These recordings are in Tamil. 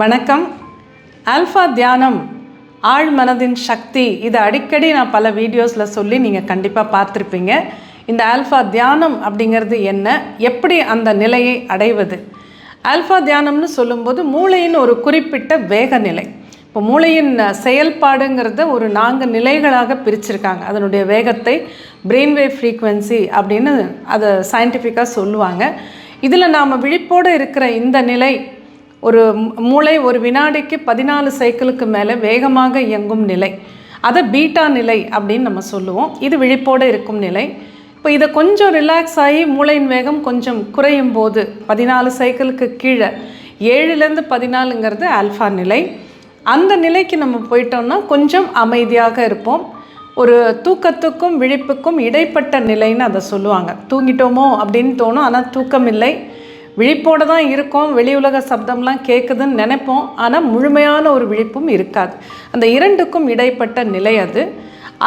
வணக்கம். ஆல்ஃபா தியானம் ஆழ் மனதின் சக்தி. இதை அடிக்கடி நான் பல வீடியோஸில் சொல்லி நீங்கள் கண்டிப்பாக பார்த்துருப்பீங்க. இந்த ஆல்ஃபா தியானம் அப்படிங்கிறது என்ன? எப்படி அந்த நிலையை அடைவது? ஆல்ஃபா தியானம்னு சொல்லும்போது மூளையின் ஒரு குறிப்பிட்ட வேக நிலை இப்போ மூளையின் செயல்பாடுங்கிறத ஒரு நான்கு நிலைகளாக பிரிச்சிருக்காங்க. அதனுடைய வேகத்தை பிரெயின் ஃப்ரீக்குவென்சி ஃப்ரீக்வன்சி அப்படின்னு அதை சயின்டிஃபிக்காக சொல்லுவாங்க. இதில் நாம் விழிப்போடு இருக்கிற இந்த நிலை ஒரு மூளை ஒரு வினாடிக்கு பதினாலு சைக்கிளுக்கு மேலே வேகமாக இயங்கும் நிலை. அதை பீட்டா நிலை அப்படின்னு நம்ம சொல்லுவோம். இது விழிப்போடு இருக்கும் நிலை. இப்போ இதை கொஞ்சம் ரிலாக்ஸ் ஆகி மூளையின் வேகம் கொஞ்சம் குறையும் போது பதினாலு சைக்கிளுக்கு கீழே ஏழுலேருந்து பதினாலுங்கிறது ஆல்ஃபா நிலை. அந்த நிலைக்கு நம்ம போயிட்டோம்னா கொஞ்சம் அமைதியாக இருப்போம். ஒரு தூக்கத்துக்கும் விழிப்புக்கும் இடைப்பட்ட நிலைன்னு அதை சொல்லுவாங்க. தூங்கிட்டோமோ அப்படின்னு தோணும் ஆனால் தூக்கம் இல்லை விழிப்போடு தான் இருக்கோம் வெளி உலக சப்தம்லாம் கேட்குதுன்னு நினைப்போம். ஆனால் முழுமையான ஒரு விழிப்பும் இருக்காது. அந்த இரண்டுக்கும் இடைப்பட்ட நிலை அது.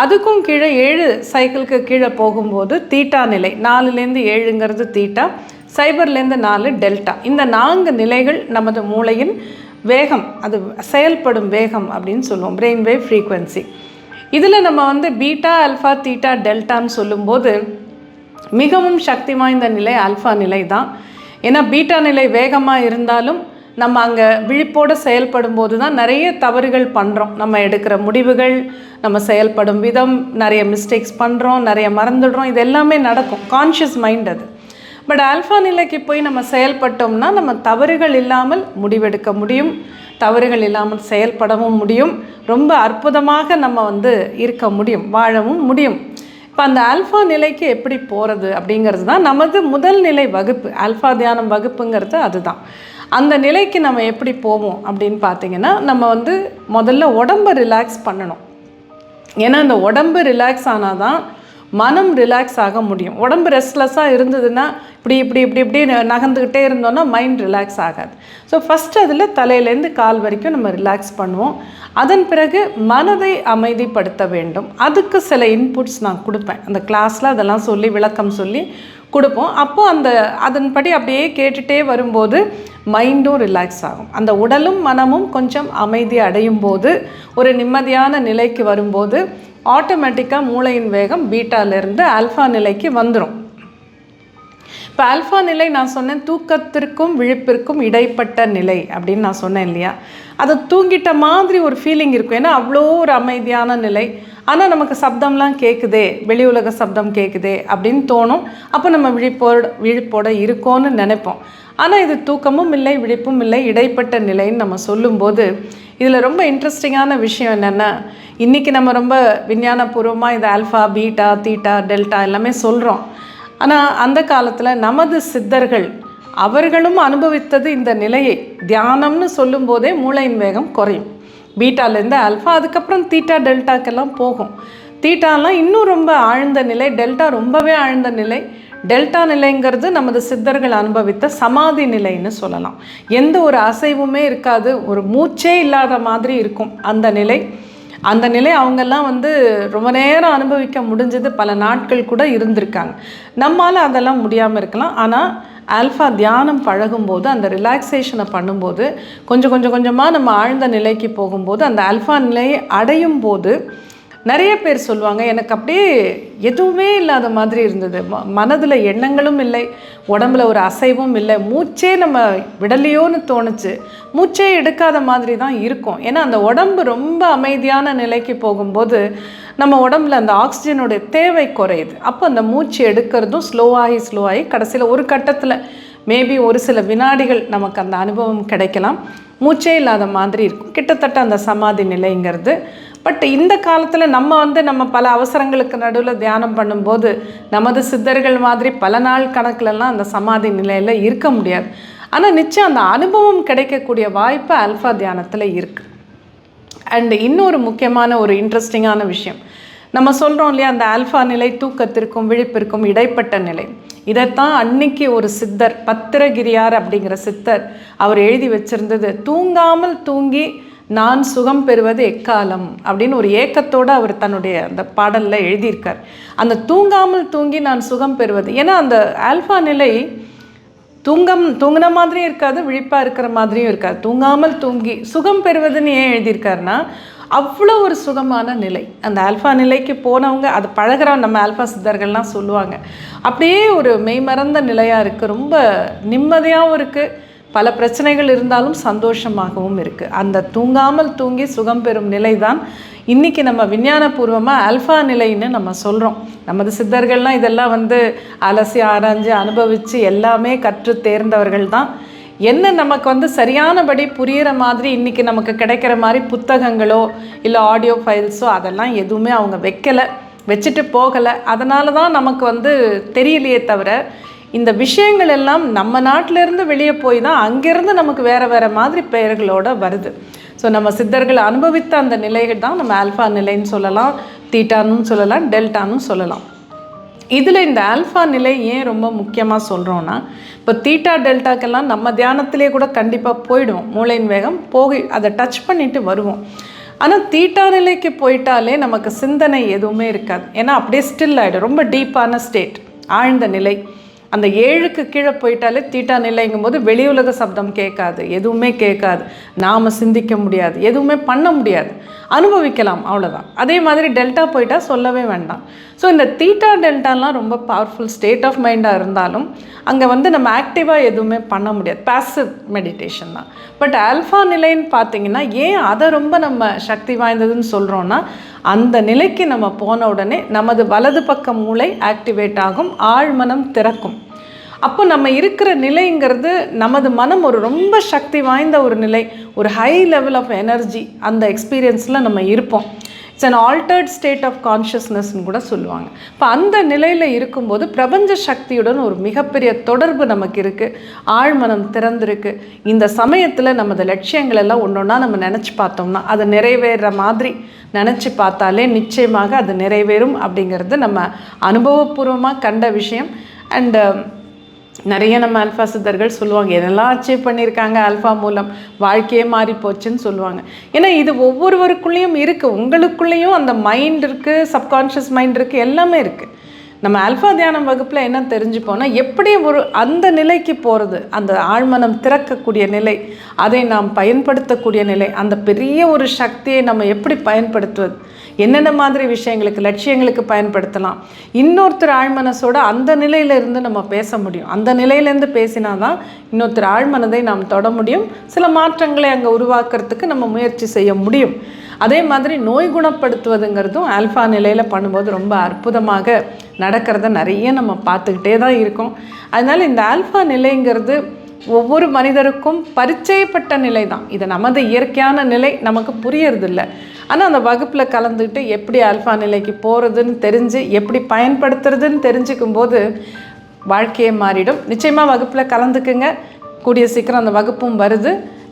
அதுக்கும் கீழே ஏழு சைக்கிளுக்கு கீழே போகும்போது தீட்டா நிலை. நாலுலேருந்து ஏழுங்கிறது தீட்டா சைபர்லேருந்து நாலு டெல்டா இந்த நான்கு நிலைகள் நமது மூளையின் வேகம் அது செயல்படும் வேகம் அப்படின்னு சொல்லுவோம். பிரெயின் வேவ் ஃப்ரீக்குவென்சி இதில் நம்ம வந்து பீட்டா அல்ஃபா தீட்டா டெல்டான்னு சொல்லும்போது மிகவும் சக்தி வாய்ந்த நிலை அல்ஃபா நிலை தான் ஏன்னா பீட்டா நிலை வேகமாக இருந்தாலும் நம்ம அங்கே விழிப்போடு செயல்படும் போது தான் நிறைய தவறுகள் பண்ணுறோம் நம்ம எடுக்கிற முடிவுகள் நம்ம செயல்படும் விதம் நிறைய மிஸ்டேக்ஸ் பண்ணுறோம் நிறைய மறந்துடுறோம். இது எல்லாமே நடக்கும். கான்ஷியஸ் மைண்ட் அது. பட் ஆல்ஃபா நிலைக்கு போய் நம்ம செயல்பட்டோம்னா நம்ம தவறுகள் இல்லாமல் முடிவெடுக்க முடியும். தவறுகள் இல்லாமல் செயல்படவும் முடியும். ரொம்ப அற்புதமாக நம்ம வந்து இருக்க முடியும் வாழவும் முடியும். இப்போ அந்த ஆல்ஃபா நிலைக்கு எப்படி போகிறது அப்படிங்கிறது தான் நமது முதல் நிலை வகுப்பு. ஆல்ஃபா தியானம் வகுப்புங்கிறது அதுதான். அந்த நிலைக்கு நம்ம எப்படி போவோம் அப்படின்னு பார்த்தீங்கன்னா நம்ம வந்து முதல்ல உடம்பை ரிலாக்ஸ் பண்ணணும். ஏன்னா அந்த உடம்பு ரிலாக்ஸ் ஆனால் தான் மனம் ரிலாக்ஸ் ஆக முடியும். உடம்பு ரெஸ்ட்லெஸ்ஸாக இருந்ததுன்னா இப்படி இப்படி இப்படி இப்படி நகர்ந்துக்கிட்டே இருந்தோன்னா மைண்ட் ரிலாக்ஸ் ஆகாது. ஸோ ஃபஸ்ட்டு அதில் தலையிலேருந்து கால் வரைக்கும் நம்ம ரிலாக்ஸ் பண்ணுவோம். அதன் பிறகு மனதை அமைதிப்படுத்த வேண்டும். அதுக்கு சில இன்புட்ஸ் நான் கொடுப்பேன். அந்த கிளாஸில் அதெல்லாம் சொல்லி விளக்கம் சொல்லி கொடுப்போம். அப்போது அந்த அதன்படி அப்படியே கேட்டுகிட்டே வரும்போது மைண்டும் ரிலாக்ஸ் ஆகும். அந்த உடலும் மனமும் கொஞ்சம் அமைதி அடையும் போது ஒரு நிம்மதியான நிலைக்கு வரும்போது ஆட்டோமேட்டிக்காக மூளையின் வேகம் பீட்டாலேருந்து ஆல்ஃபா நிலைக்கு வந்துடும் இப்போ ஆல்ஃபா நிலை நான் சொன்னேன் தூக்கத்திற்கும் விழிப்பிற்கும் இடைப்பட்ட நிலை அப்படின்னு நான் சொன்னேன் இல்லையா? அது தூங்கிட்ட மாதிரி ஒரு ஃபீலிங் இருக்கும். ஏன்னா அவ்வளோ ஒரு அமைதியான நிலை. ஆனால் நமக்கு சப்தம்லாம் கேட்குதே வெளி உலக சப்தம் கேட்குதே அப்படின்னு தோணும். அப்போ நம்ம விழிப்போட விழிப்போட இருக்கோன்னு நினைப்போம். ஆனால் இது தூக்கமும் இல்லை விழிப்பும் இல்லை இடைப்பட்ட நிலைன்னு நம்ம சொல்லும்போது இதில் ரொம்ப இன்ட்ரெஸ்டிங்கான விஷயம் என்னென்னா இன்றைக்கி நம்ம ரொம்ப விஞ்ஞானபூர்வமாக இது ஆல்ஃபா பீட்டா தீட்டா டெல்டா எல்லாமே சொல்கிறோம் ஆனால் அந்த காலத்தில் நமது சித்தர்கள் அவர்களும் அனுபவித்தது இந்த நிலையை தியானம்னு சொல்லும்போதே மூளையின் வேகம் குறையும். பீட்டாலேருந்து ஆல்ஃபா அதுக்கப்புறம் தீட்டா டெல்டாக்கெல்லாம் போகும். தீட்டாலாம் இன்னும் ரொம்ப ஆழ்ந்த நிலை டெல்டா ரொம்பவே ஆழ்ந்த நிலை. டெல்டா நிலைங்கிறது நமது சித்தர்கள் அனுபவித்த சமாதி நிலைன்னு சொல்லலாம். எந்த ஒரு அசைவுமே இருக்காது. ஒரு மூச்சே இல்லாத மாதிரி இருக்கும் அந்த நிலை. அந்த நிலை அவங்கெல்லாம் வந்து ரொம்ப நேரம் அனுபவிக்க முடிஞ்சது. பல நாட்கள் கூட இருந்திருக்காங்க. நம்மால் அதெல்லாம் முடியாமல் இருக்கலாம். ஆனால் ஆல்ஃபா தியானம் பழகும்போது அந்த ரிலாக்ஸேஷனை பண்ணும்போது கொஞ்சம் கொஞ்சம் கொஞ்சமாக நம்ம ஆழ்ந்த நிலைக்கு போகும்போது அந்த ஆல்ஃபா நிலையை அடையும் போது நிறைய பேர் சொல்லுவாங்க எனக்கு அப்படியே எதுவுமே இல்லாத மாதிரி இருந்தது. ம மனதில் எண்ணங்களும் இல்லை உடம்புல ஒரு அசைவும் இல்லை. மூச்சே நம்ம விடலையோன்னு தோணுச்சு. மூச்சே எடுக்காத மாதிரி தான் இருக்கும். ஏன்னா அந்த உடம்பு ரொம்ப அமைதியான நிலைக்கு போகும்போது நம்ம உடம்புல அந்த ஆக்சிஜனுடைய தேவை குறையுது. அப்போ அந்த மூச்சு எடுக்கிறதும் ஸ்லோவாகி ஸ்லோவாகி கடைசியில் ஒரு கட்டத்தில் மேபி ஒரு சில வினாடிகள் நமக்கு அந்த அனுபவம் கிடைக்கலாம். மூச்சே இல்லாத மாதிரி இருக்கும். கிட்டத்தட்ட அந்த சமாதி நிலைங்கிறது பட் இந்த காலத்தில் நம்ம வந்து நம்ம பல அவசரங்களுக்கு நடுவில் தியானம் பண்ணும்போது நமது சித்தர்கள் மாதிரி பல நாள் கணக்கிலலாம் அந்த சமாதி நிலையில் இருக்க முடியாது. ஆனால் நிச்சயம் அந்த அனுபவம் கிடைக்கக்கூடிய வாய்ப்பு அல்ஃபா தியானத்தில் இருக்குது அண்டு இன்னொரு முக்கியமான ஒரு இன்ட்ரெஸ்டிங்கான விஷயம். நம்ம சொல்கிறோம் இல்லையா அந்த ஆல்ஃபா நிலை தூக்கத்திற்கும் விழிப்பிற்கும் இடைப்பட்ட நிலை. இதைத்தான் அன்னைக்கு ஒரு சித்தர் பத்திரகிரியார் அப்படிங்கிற சித்தர் அவர் எழுதி வச்சிருந்தது. தூங்காமல் தூங்கி நான் சுகம் பெறுவது எக்காலம் அப்படின்னு ஒரு ஏக்கத்தோடு அவர் தன்னுடைய அந்த பாடலில் எழுதியிருக்கார். அந்த தூங்காமல் தூங்கி நான் சுகம் பெறுவது. ஏன்னா அந்த ஆல்ஃபா நிலை தூங்கம் தூங்கின மாதிரியும் இருக்காது விழிப்பாக இருக்கிற மாதிரியும் இருக்காது. தூங்காமல் தூங்கி சுகம் பெறுவதுன்னு ஏன் எழுதியிருக்காருன்னா அவ்வளோ ஒரு சுகமான நிலை. அந்த ஆல்ஃபா நிலைக்கு போனவங்க அது பழகிற நம்ம ஆல்ஃபா சித்தர்கள்லாம் சொல்லுவாங்க. அப்படியே ஒரு மெய்மறந்த நிலையாக இருக்குது ரொம்ப நிம்மதியாகவும் இருக்குது பல பிரச்சனைகள் இருந்தாலும் சந்தோஷமாகவும் இருக்குது அந்த தூங்காமல் தூங்கி சுகம் பெறும் நிலை தான் இன்றைக்கி நம்ம விஞ்ஞானபூர்வமாக அல்ஃபா நிலைன்னு நம்ம சொல்கிறோம் நமது சித்தர்கள்லாம் இதெல்லாம் வந்து அலசி ஆராய்ஞ்சு அனுபவித்து எல்லாமே கற்று தேர்ந்தவர்கள் தான். என்ன நமக்கு வந்து சரியானபடி புரிகிற மாதிரி இன்றைக்கி நமக்கு கிடைக்கிற மாதிரி புத்தகங்களோ இல்லை ஆடியோ ஃபைல்ஸோ அதெல்லாம் எதுவுமே அவங்க வைக்கலை வச்சுட்டு போகலை. அதனால தான் நமக்கு வந்து தெரியலையே தவிர இந்த விஷயங்கள் எல்லாம் நம்ம நாட்டிலேருந்து வெளியே போய் தான் அங்கேருந்து நமக்கு வேறு வேறு மாதிரி பெயர்களோட வருது. ஸோ நம்ம சித்தர்கள் அனுபவித்த அந்த நிலைகள் தான் நம்ம ஆல்ஃபா நிலைன்னு சொல்லலாம் தீட்டான்னு சொல்லலாம் டெல்டான்னு சொல்லலாம். இதில் இந்த ஆல்ஃபா நிலை ஏன் ரொம்ப முக்கியமாக சொல்கிறோன்னா இப்போ தீட்டா டெல்டாக்கெல்லாம் நம்ம தியானத்திலே கூட கண்டிப்பாக போயிடுவோம். மூளையின் வேகம் போய் அதை டச் பண்ணிவிட்டு வருவோம். ஆனால் தீட்டா நிலைக்கு போயிட்டாலே நமக்கு சிந்தனை எதுவுமே இருக்காது. ஏன்னா அப்படியே ஸ்டில் ஆகிடும் ரொம்ப டீப்பான ஸ்டேட் ஆழ்ந்த நிலை. அந்த ஏழுக்கு கீழே போயிட்டாலே தீட்டா நிலைங்கும் போது வெளி உலக சப்தம் கேட்காது எதுவுமே கேட்காது. நாம் சிந்திக்க முடியாது எதுவுமே பண்ண முடியாது. அனுபவிக்கலாம் அவ்வளோதான் அதே மாதிரி டெல்டா போயிட்டால் சொல்லவே வேண்டாம். ஸோ இந்த தீட்டா டெல்டாலாம் ரொம்ப பவர்ஃபுல் ஸ்டேட் ஆஃப் மைண்டாக இருந்தாலும் அங்கே வந்து நம்ம ஆக்டிவாக எதுவுமே பண்ண முடியாது. பேசிவ் மெடிடேஷன் தான். பட் ஆல்ஃபா நிலைன்னு பார்த்தீங்கன்னா ஏன் அதை ரொம்ப நம்ம சக்தி வாய்ந்ததுன்னு சொல்கிறோன்னா அந்த நிலைக்கு நம்ம போன உடனே நமது வலது பக்க மூளை ஆக்டிவேட் ஆகும் ஆழ்மனம் திறக்கும். அப்போ நம்ம இருக்கிற நிலைங்கிறது நமது மனம் ஒரு ரொம்ப சக்தி வாய்ந்த ஒரு நிலை ஒரு ஹை லெவல் ஆஃப் எனர்ஜி அந்த எக்ஸ்பீரியன்ஸில் நம்ம இருப்போம். It's an altered state of கான்ஷியஸ்னஸ்ன்னு கூட சொல்லுவாங்க. இப்போ அந்த நிலையில் இருக்கும்போது பிரபஞ்ச சக்தியுடன் ஒரு மிகப்பெரிய தொடர்பு நமக்கு இருக்குது ஆழ்மனம் திறந்திருக்கு. இந்த சமயத்தில் நமது லட்சியங்கள் எல்லாம் ஒன்று ஒன்றா நம்ம நினச்சி பார்த்தோம்னா அது நிறைவேற மாதிரி நினச்சி பார்த்தாலே நிச்சயமாக அது நிறைவேறும் அப்படிங்கிறது நம்ம அனுபவபூர்வமாக கண்ட விஷயம். அண்டு நிறைய நம்ம அல்ஃபா சித்தர்கள் சொல்லுவாங்க என்னெல்லாம் அச்சீவ் பண்ணியிருக்காங்க ஆல்ஃபா மூலம்? வாழ்க்கையே மாறி போச்சுன்னு சொல்லுவாங்க. ஏன்னா இது ஒவ்வொருவருக்குள்ளேயும் இருக்குது உங்களுக்குள்ளேயும் அந்த மைண்ட் இருக்குது சப்கான்ஷியஸ் மைண்ட் இருக்குது எல்லாமே இருக்குது நம்ம ஆல்ஃபா தியானம் வகுப்பில் என்ன தெரிஞ்சுப்போனா எப்படி ஒரு அந்த நிலைக்கு போகிறது அந்த ஆழ்மனம் திறக்கக்கூடிய நிலை அதை நாம் பயன்படுத்தக்கூடிய நிலை அந்த பெரிய ஒரு சக்தியை நம்ம எப்படி பயன்படுத்துவது? என்னென்ன மாதிரி விஷயங்களுக்கு லட்சியங்களுக்கு பயன்படுத்தலாம். இன்னொருத்தர் ஆழ்மனசோட அந்த நிலையிலிருந்து நம்ம பேச முடியும். அந்த நிலையிலேருந்து பேசினா தான் இன்னொருத்தர் ஆழ்மனதை நாம் தொட முடியும். சில மாற்றங்களை அங்கே உருவாக்குறதுக்கு நம்ம முயற்சி செய்ய முடியும். அதே மாதிரி நோய் குணப்படுத்துவதுங்கிறதும் ஆல்ஃபா நிலையில் பண்ணும்போது ரொம்ப அற்புதமாக நடக்கிறத நிறைய நம்ம பார்த்துக்கிட்டே தான் இருக்கோம். அதனால் இந்த ஆல்ஃபா நிலைங்கிறது ஒவ்வொரு மனிதருக்கும் பரிச்சயப்பட்ட நிலை தான் இது நமது இயற்கையான நிலை. நமக்கு புரியறதில்லை. ஆனால் அந்த வகுப்பில் கலந்துக்கிட்டு எப்படி ஆல்ஃபா நிலைக்கு போகிறதுன்னு தெரிஞ்சு எப்படி பயன்படுத்துறதுன்னு தெரிஞ்சுக்கும் போது வாழ்க்கையே மாறிடும். நிச்சயமாக வகுப்பில் கலந்துக்குங்க. கூடிய சீக்கிரம் அந்த வகுப்பும் வருது.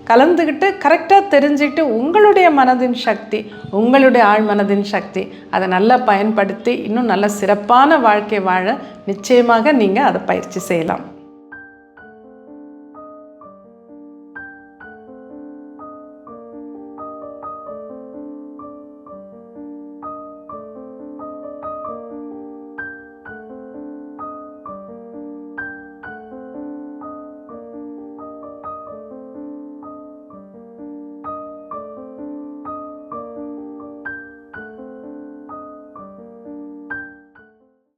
கலந்துக்கிட்டு கரெக்டாக தெரிஞ்சுக்கிட்டு உங்களுடைய மனதின் சக்தி உங்களுடைய ஆழ் மனதின் சக்தி அதை நல்லா பயன்படுத்தி இன்னும் நல்ல சிறப்பான வாழ்க்கை வாழ நிச்சயமாக நீங்கள் அதை பயிற்சி செய்யலாம்.